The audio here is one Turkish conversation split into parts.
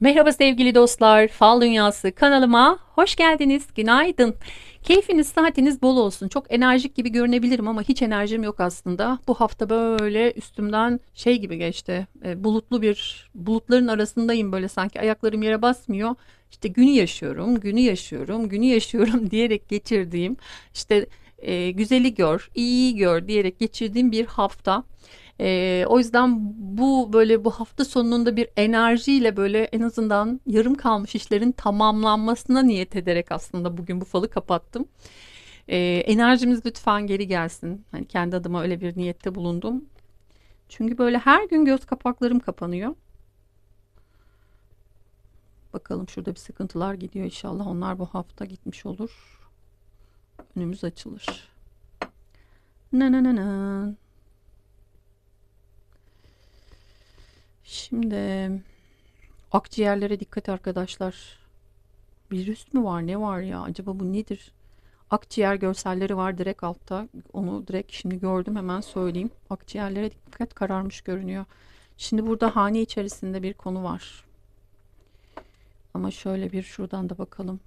Merhaba sevgili dostlar, Fal Dünyası kanalıma hoş geldiniz. Günaydın. Keyfiniz, saatiniz bol olsun. Çok enerjik gibi görünebilirim ama hiç enerjim yok aslında. Bu hafta böyle üstümden şey gibi geçti. E, bulutlu bir bulutların arasındayım böyle sanki ayaklarım yere basmıyor. İşte günü yaşıyorum, günü yaşıyorum, günü yaşıyorum diyerek geçirdiğim işte e, güzeli gör, iyiyi gör diyerek geçirdiğim bir hafta. E, o yüzden bu böyle bu hafta sonunda bir enerjiyle böyle en azından yarım kalmış işlerin tamamlanmasına niyet ederek aslında bugün bu falı kapattım. E, enerjimiz lütfen geri gelsin. Hani kendi adıma öyle bir niyette bulundum. Çünkü böyle her gün göz kapaklarım kapanıyor. Bakalım şurada bir sıkıntılar gidiyor inşallah. Onlar bu hafta gitmiş olur. Önümüz açılır. Na na na na. Şimdi akciğerlere dikkat arkadaşlar. Virüs mü var ne var ya acaba bu nedir? Akciğer görselleri var direkt altta. Onu direkt şimdi gördüm hemen söyleyeyim. Akciğerlere dikkat kararmış görünüyor. Şimdi burada hane içerisinde bir konu var. Ama şöyle bir şuradan da bakalım.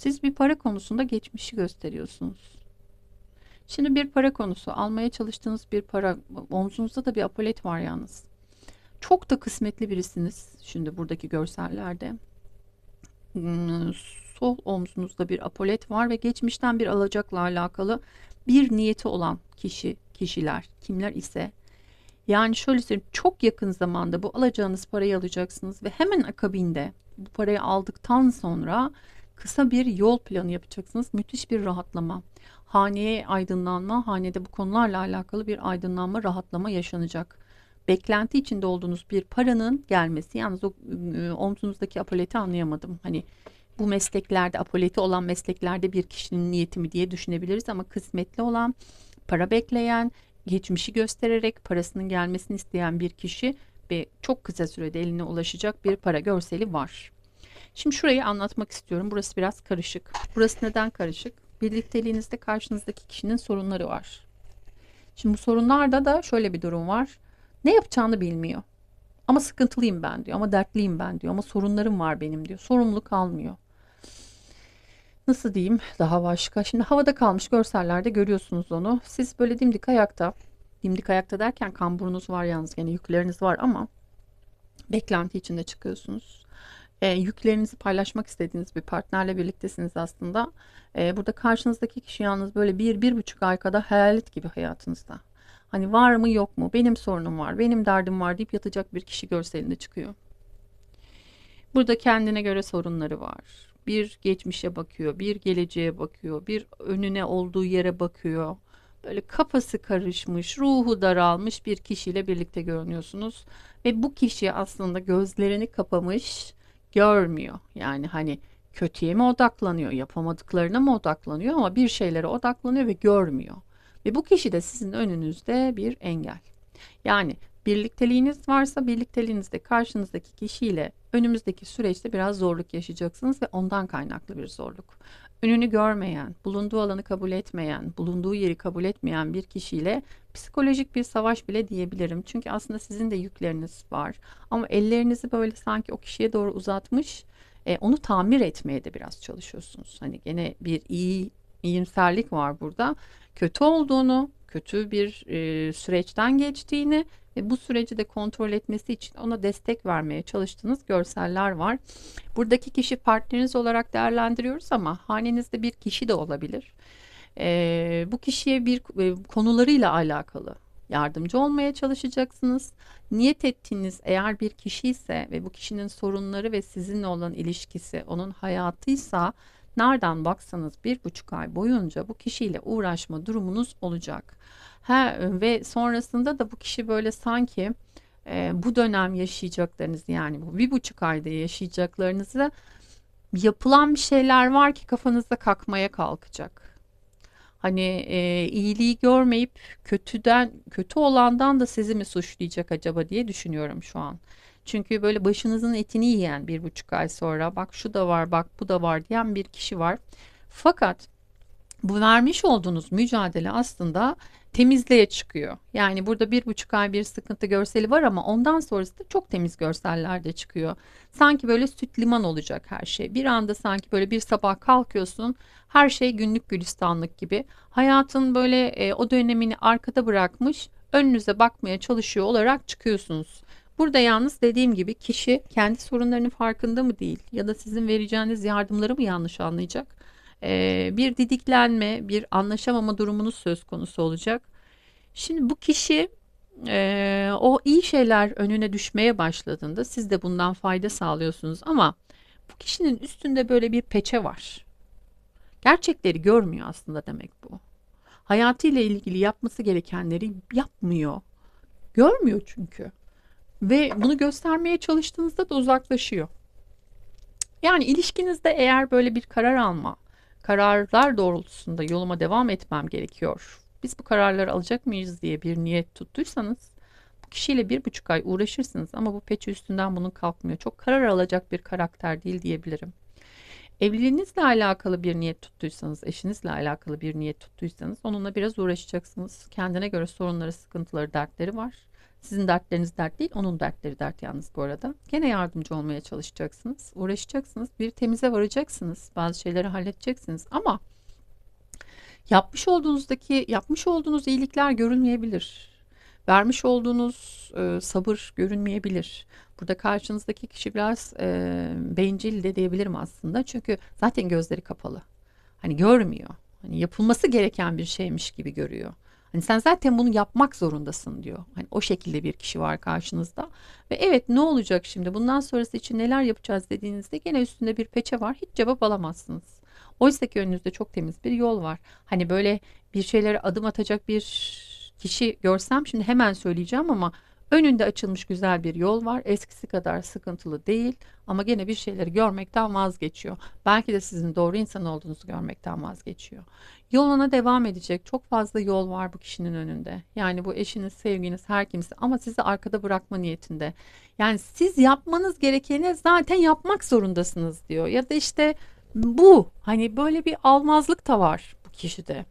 Siz bir para konusunda geçmişi gösteriyorsunuz. Şimdi bir para konusu. Almaya çalıştığınız bir para. Omzunuzda da bir apolet var yalnız. Çok da kısmetli birisiniz. Şimdi buradaki görsellerde. Hmm, sol omzunuzda bir apolet var ve geçmişten bir alacakla alakalı bir niyeti olan kişi, kişiler, kimler ise yani şöyle söyleyeyim çok yakın zamanda bu alacağınız parayı alacaksınız ve hemen akabinde bu parayı aldıktan sonra kısa bir yol planı yapacaksınız. Müthiş bir rahatlama haneye aydınlanma, hanede bu konularla alakalı bir aydınlanma, rahatlama yaşanacak. Beklenti içinde olduğunuz bir paranın gelmesi. Yalnız o ıı, omzunuzdaki apoleti anlayamadım. Hani bu mesleklerde, apoleti olan mesleklerde bir kişinin niyeti mi diye düşünebiliriz ama kısmetli olan, para bekleyen, geçmişi göstererek parasının gelmesini isteyen bir kişi ve çok kısa sürede eline ulaşacak bir para görseli var. Şimdi şurayı anlatmak istiyorum. Burası biraz karışık. Burası neden karışık? birlikteliğinizde karşınızdaki kişinin sorunları var. Şimdi bu sorunlarda da şöyle bir durum var. Ne yapacağını bilmiyor. Ama sıkıntılıyım ben diyor. Ama dertliyim ben diyor. Ama sorunlarım var benim diyor. Sorumluluk almıyor. Nasıl diyeyim daha başka. Şimdi havada kalmış görsellerde görüyorsunuz onu. Siz böyle dimdik ayakta. Dimdik ayakta derken kamburunuz var yalnız. Yani yükleriniz var ama beklenti içinde çıkıyorsunuz e, yüklerinizi paylaşmak istediğiniz bir partnerle birliktesiniz aslında. E, burada karşınızdaki kişi yalnız böyle bir, bir buçuk ay kadar hayalet gibi hayatınızda. Hani var mı yok mu benim sorunum var benim derdim var deyip yatacak bir kişi görselinde çıkıyor. Burada kendine göre sorunları var. Bir geçmişe bakıyor, bir geleceğe bakıyor, bir önüne olduğu yere bakıyor. Böyle kafası karışmış, ruhu daralmış bir kişiyle birlikte görünüyorsunuz. Ve bu kişi aslında gözlerini kapamış, görmüyor. Yani hani kötüye mi odaklanıyor, yapamadıklarına mı odaklanıyor ama bir şeylere odaklanıyor ve görmüyor. Ve bu kişi de sizin önünüzde bir engel. Yani birlikteliğiniz varsa birlikteliğinizde karşınızdaki kişiyle önümüzdeki süreçte biraz zorluk yaşayacaksınız ve ondan kaynaklı bir zorluk. Önünü görmeyen, bulunduğu alanı kabul etmeyen, bulunduğu yeri kabul etmeyen bir kişiyle psikolojik bir savaş bile diyebilirim. Çünkü aslında sizin de yükleriniz var. Ama ellerinizi böyle sanki o kişiye doğru uzatmış, e, onu tamir etmeye de biraz çalışıyorsunuz. Hani gene bir iyi iyimserlik var burada. Kötü olduğunu, kötü bir e, süreçten geçtiğini ve bu süreci de kontrol etmesi için ona destek vermeye çalıştığınız görseller var. Buradaki kişi partneriniz olarak değerlendiriyoruz ama hanenizde bir kişi de olabilir. E, bu kişiye bir e, konularıyla alakalı yardımcı olmaya çalışacaksınız. Niyet ettiğiniz eğer bir kişi ise ve bu kişinin sorunları ve sizinle olan ilişkisi onun hayatıysa nereden baksanız bir buçuk ay boyunca bu kişiyle uğraşma durumunuz olacak. Ha, ve sonrasında da bu kişi böyle sanki e, bu dönem yaşayacaklarınız yani bu bir buçuk ayda yaşayacaklarınızı yapılan bir şeyler var ki kafanızda kalkmaya kalkacak. Hani e, iyiliği görmeyip kötüden kötü olandan da sizi mi suçlayacak acaba diye düşünüyorum şu an. Çünkü böyle başınızın etini yiyen bir buçuk ay sonra bak şu da var bak bu da var diyen bir kişi var. Fakat bu vermiş olduğunuz mücadele aslında temizliğe çıkıyor. Yani burada bir buçuk ay bir sıkıntı görseli var ama ondan sonrası da çok temiz görseller de çıkıyor. Sanki böyle süt liman olacak her şey. Bir anda sanki böyle bir sabah kalkıyorsun her şey günlük gülistanlık gibi. Hayatın böyle e, o dönemini arkada bırakmış önünüze bakmaya çalışıyor olarak çıkıyorsunuz. Burada yalnız dediğim gibi kişi kendi sorunlarının farkında mı değil ya da sizin vereceğiniz yardımları mı yanlış anlayacak? Ee, bir didiklenme, bir anlaşamama durumunuz söz konusu olacak. Şimdi bu kişi e, o iyi şeyler önüne düşmeye başladığında siz de bundan fayda sağlıyorsunuz ama bu kişinin üstünde böyle bir peçe var. Gerçekleri görmüyor aslında demek bu. Hayatıyla ilgili yapması gerekenleri yapmıyor. Görmüyor çünkü. Ve bunu göstermeye çalıştığınızda da uzaklaşıyor. Yani ilişkinizde eğer böyle bir karar alma, kararlar doğrultusunda yoluma devam etmem gerekiyor. Biz bu kararları alacak mıyız diye bir niyet tuttuysanız bu kişiyle bir buçuk ay uğraşırsınız ama bu peçe üstünden bunun kalkmıyor. Çok karar alacak bir karakter değil diyebilirim. Evliliğinizle alakalı bir niyet tuttuysanız, eşinizle alakalı bir niyet tuttuysanız onunla biraz uğraşacaksınız. Kendine göre sorunları, sıkıntıları, dertleri var. Sizin dertleriniz dert değil, onun dertleri dert yalnız bu arada. Gene yardımcı olmaya çalışacaksınız, uğraşacaksınız, bir temize varacaksınız, bazı şeyleri halledeceksiniz ama yapmış olduğunuzdaki, yapmış olduğunuz iyilikler görülmeyebilir. Vermiş olduğunuz e, sabır görünmeyebilir. Burada karşınızdaki kişi biraz e, bencil de diyebilirim aslında. Çünkü zaten gözleri kapalı. Hani görmüyor. Hani yapılması gereken bir şeymiş gibi görüyor. Hani sen zaten bunu yapmak zorundasın diyor. Hani o şekilde bir kişi var karşınızda. Ve evet ne olacak şimdi bundan sonrası için neler yapacağız dediğinizde gene üstünde bir peçe var. Hiç cevap alamazsınız. Oysa ki önünüzde çok temiz bir yol var. Hani böyle bir şeylere adım atacak bir kişi görsem şimdi hemen söyleyeceğim ama Önünde açılmış güzel bir yol var. Eskisi kadar sıkıntılı değil ama gene bir şeyleri görmekten vazgeçiyor. Belki de sizin doğru insan olduğunuzu görmekten vazgeçiyor. Yoluna devam edecek çok fazla yol var bu kişinin önünde. Yani bu eşiniz, sevginiz, her kimse ama sizi arkada bırakma niyetinde. Yani siz yapmanız gerekeni zaten yapmak zorundasınız diyor. Ya da işte bu hani böyle bir almazlık da var bu kişide.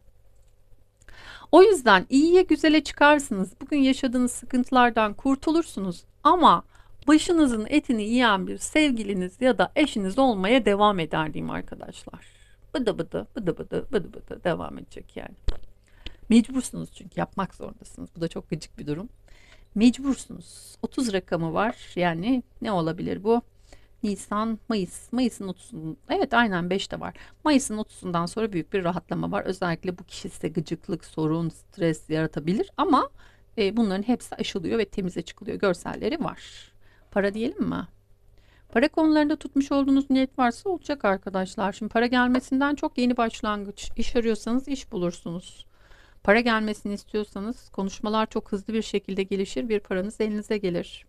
O yüzden iyiye güzele çıkarsınız. Bugün yaşadığınız sıkıntılardan kurtulursunuz. Ama başınızın etini yiyen bir sevgiliniz ya da eşiniz olmaya devam eder diyeyim arkadaşlar. Bıdı bıdı bıdı bıdı bıdı bıdı devam edecek yani. Mecbursunuz çünkü yapmak zorundasınız. Bu da çok gıcık bir durum. Mecbursunuz. 30 rakamı var. Yani ne olabilir bu? Nisan, Mayıs. Mayıs'ın 30'un evet aynen 5'te var. Mayıs'ın 30'undan sonra büyük bir rahatlama var. Özellikle bu kişi size gıcıklık, sorun, stres yaratabilir ama e, bunların hepsi aşılıyor ve temize çıkılıyor. Görselleri var. Para diyelim mi? Para konularında tutmuş olduğunuz niyet varsa olacak arkadaşlar. Şimdi para gelmesinden çok yeni başlangıç. İş arıyorsanız iş bulursunuz. Para gelmesini istiyorsanız konuşmalar çok hızlı bir şekilde gelişir. Bir paranız elinize gelir.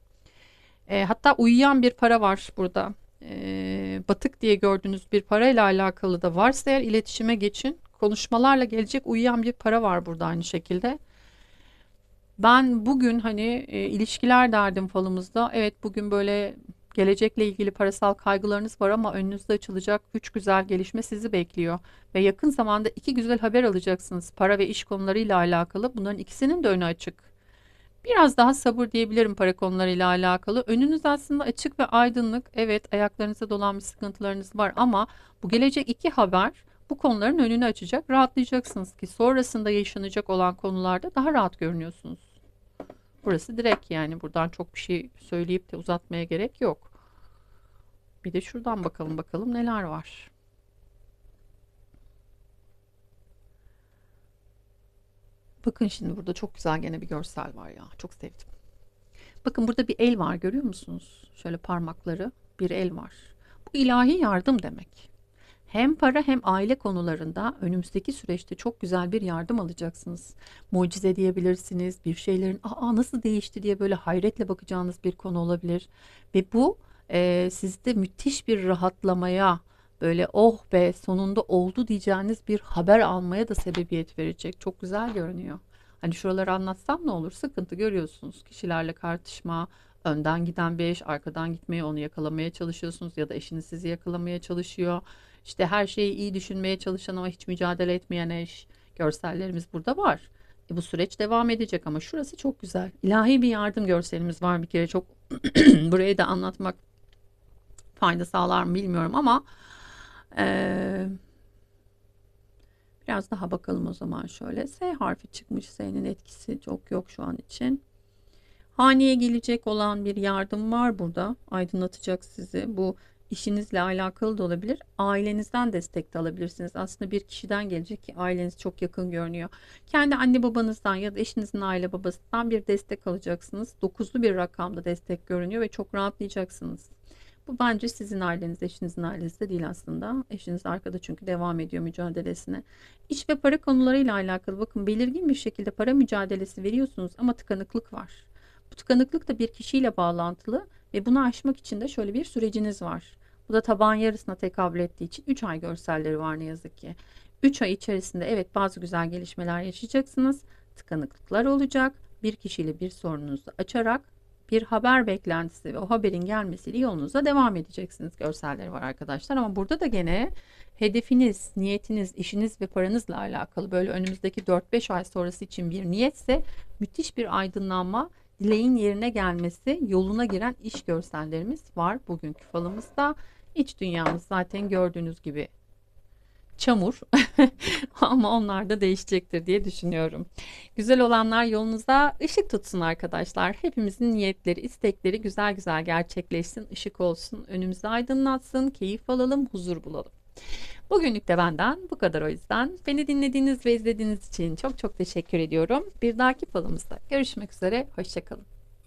E, hatta uyuyan bir para var burada. E, batık diye gördüğünüz bir parayla alakalı da varsa eğer iletişime geçin. Konuşmalarla gelecek uyuyan bir para var burada aynı şekilde. Ben bugün hani e, ilişkiler derdim falımızda. Evet bugün böyle gelecekle ilgili parasal kaygılarınız var ama önünüzde açılacak üç güzel gelişme sizi bekliyor. Ve yakın zamanda iki güzel haber alacaksınız para ve iş konularıyla alakalı. Bunların ikisinin de önü açık. Biraz daha sabır diyebilirim para konularıyla alakalı. Önünüz aslında açık ve aydınlık. Evet ayaklarınıza dolanmış sıkıntılarınız var ama bu gelecek iki haber bu konuların önünü açacak. Rahatlayacaksınız ki sonrasında yaşanacak olan konularda daha rahat görünüyorsunuz. Burası direkt yani buradan çok bir şey söyleyip de uzatmaya gerek yok. Bir de şuradan bakalım bakalım neler var. Bakın şimdi burada çok güzel gene bir görsel var ya. Çok sevdim. Bakın burada bir el var görüyor musunuz? Şöyle parmakları bir el var. Bu ilahi yardım demek. Hem para hem aile konularında önümüzdeki süreçte çok güzel bir yardım alacaksınız. Mucize diyebilirsiniz. Bir şeylerin aa nasıl değişti diye böyle hayretle bakacağınız bir konu olabilir. Ve bu e, sizde müthiş bir rahatlamaya, böyle oh be sonunda oldu diyeceğiniz bir haber almaya da sebebiyet verecek. Çok güzel görünüyor. Hani şuraları anlatsam ne olur? Sıkıntı görüyorsunuz. Kişilerle tartışma, önden giden bir eş, arkadan gitmeye, onu yakalamaya çalışıyorsunuz ya da eşiniz sizi yakalamaya çalışıyor. işte her şeyi iyi düşünmeye çalışan ama hiç mücadele etmeyen eş görsellerimiz burada var. E, bu süreç devam edecek ama şurası çok güzel. İlahi bir yardım görselimiz var bir kere çok burayı da anlatmak fayda sağlar mı bilmiyorum ama eee, biraz daha bakalım o zaman şöyle. S harfi çıkmış. S'nin etkisi çok yok şu an için. Haneye gelecek olan bir yardım var burada. Aydınlatacak sizi. Bu işinizle alakalı da olabilir. Ailenizden destek de alabilirsiniz. Aslında bir kişiden gelecek ki aileniz çok yakın görünüyor. Kendi anne babanızdan ya da eşinizin aile babasından bir destek alacaksınız. Dokuzlu bir rakamda destek görünüyor ve çok rahatlayacaksınız. Bu bence sizin aileniz, eşinizin ailesi de değil aslında. Eşiniz arkada çünkü devam ediyor mücadelesine. İş ve para konularıyla alakalı bakın belirgin bir şekilde para mücadelesi veriyorsunuz ama tıkanıklık var. Bu tıkanıklık da bir kişiyle bağlantılı ve bunu aşmak için de şöyle bir süreciniz var. Bu da taban yarısına tekabül ettiği için 3 ay görselleri var ne yazık ki. 3 ay içerisinde evet bazı güzel gelişmeler yaşayacaksınız. Tıkanıklıklar olacak. Bir kişiyle bir sorununuzu açarak bir haber beklentisi ve o haberin gelmesiyle yolunuza devam edeceksiniz görselleri var arkadaşlar. Ama burada da gene hedefiniz, niyetiniz, işiniz ve paranızla alakalı böyle önümüzdeki 4-5 ay sonrası için bir niyetse müthiş bir aydınlanma, dileğin yerine gelmesi, yoluna giren iş görsellerimiz var bugünkü falımızda. İç dünyamız zaten gördüğünüz gibi çamur ama onlar da değişecektir diye düşünüyorum. Güzel olanlar yolunuza ışık tutsun arkadaşlar. Hepimizin niyetleri, istekleri güzel güzel gerçekleşsin, ışık olsun, önümüzü aydınlatsın, keyif alalım, huzur bulalım. Bugünlük de benden bu kadar o yüzden. Beni dinlediğiniz ve izlediğiniz için çok çok teşekkür ediyorum. Bir dahaki falımızda görüşmek üzere, hoşçakalın.